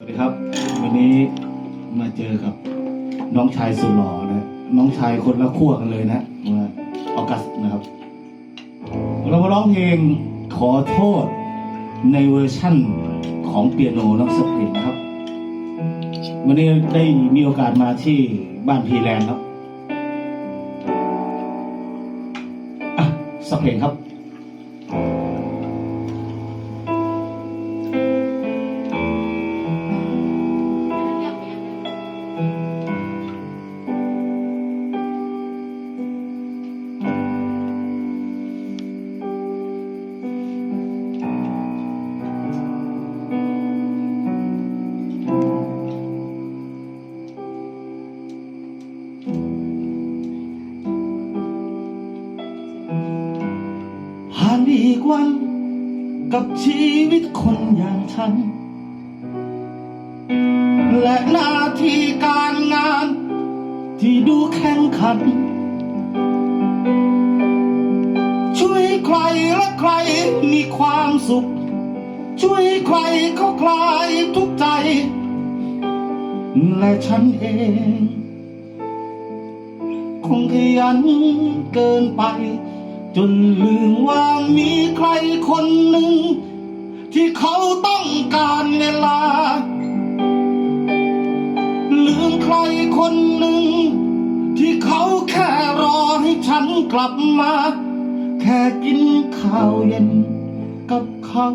สวัสดีครับ วันนี้มาเจอกับน้องชายสุดหล่อนะ น้องชายคนละขั้วกันเลยนะมาออกัสนะครับ เรามาร้องเพลงขอโทษในเวอร์ชั่นของเปียโนน้องสปริงนะครับ วันนี้ได้มีโอกาสมาที่บ้านพีแลนด์ครับ อะสปริงครับ อีกวัน กับชีวิตคนอย่างฉัน และหน้าที่การงานที่ดูแข่งขัน ช่วยใครและใครมีความสุข ช่วยใครเขาคลายทุกใจ และฉันเองคงขยันเกินไป จนลืมว่ามีใครคนหนึ่ง ที่เขาต้องการเวลา ลืมใครคนหนึ่ง ที่เขาแค่รอให้ฉันกลับมา แค่กินข้าวเย็นกับเขา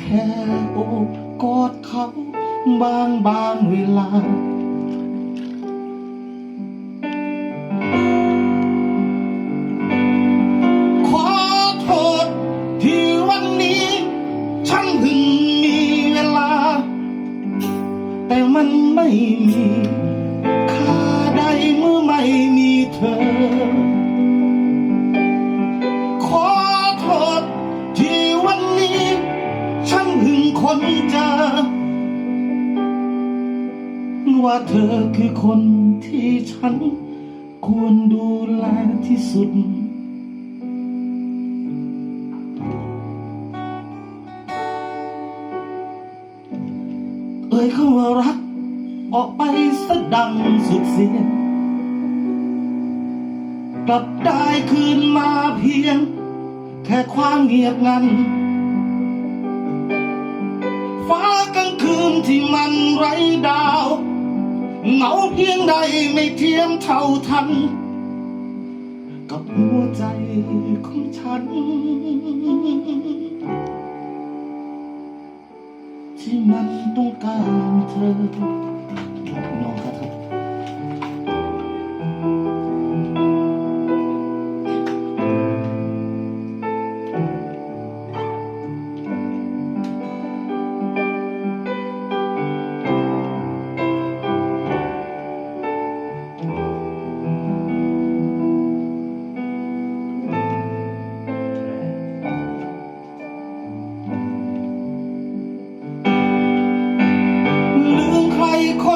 แค่โอบกอดเขาบางบางเวลา มันไม่มีค่าใดเมื่อไม่มีเธอ ขอโทษที่วันนี้ ฉันเพิ่งคนเจอ ว่าเธอคือคนที่ฉัน ควรดูแลที่สุดเอ่ยคำว่ารัก ออกไปสะดังสุดเสียงกลับได้คืนมาเพียง แค่ความเงียบงัน ฟ้ากลางคืนที่มันไร้ดาวเหงาเพียงใดไม่เทียมเท่าทัน กับหัวใจของฉัน ที่มันต้องการเธอ น้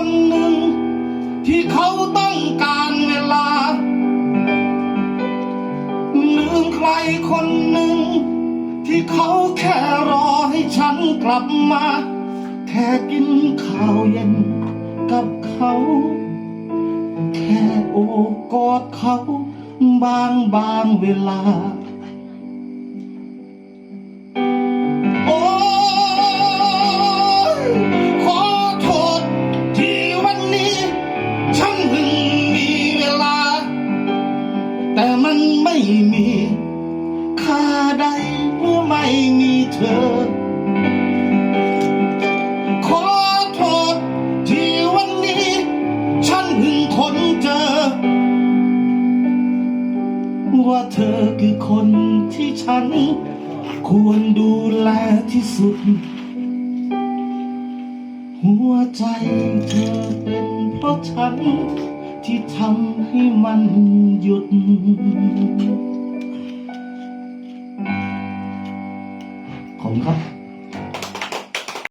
คนหนึ่ง ที่เขาต้องการเวลาลืมใครคนหนึ่ง ที่เขาแค่รอให้ฉันกลับมา แค่กินข้าวเย็นกับเขา แค่โอบกอดเขา บางบางเวลา ไม่มีเธอ ขอโทษที่วันนี้ ฉันเพิ่งค้นเจอ ว่าเธอคือคนที่ฉัน ควรดูแลที่สุด หัวใจเธอเป็นเพราะฉันที่ทำให้มันหยุด contrat.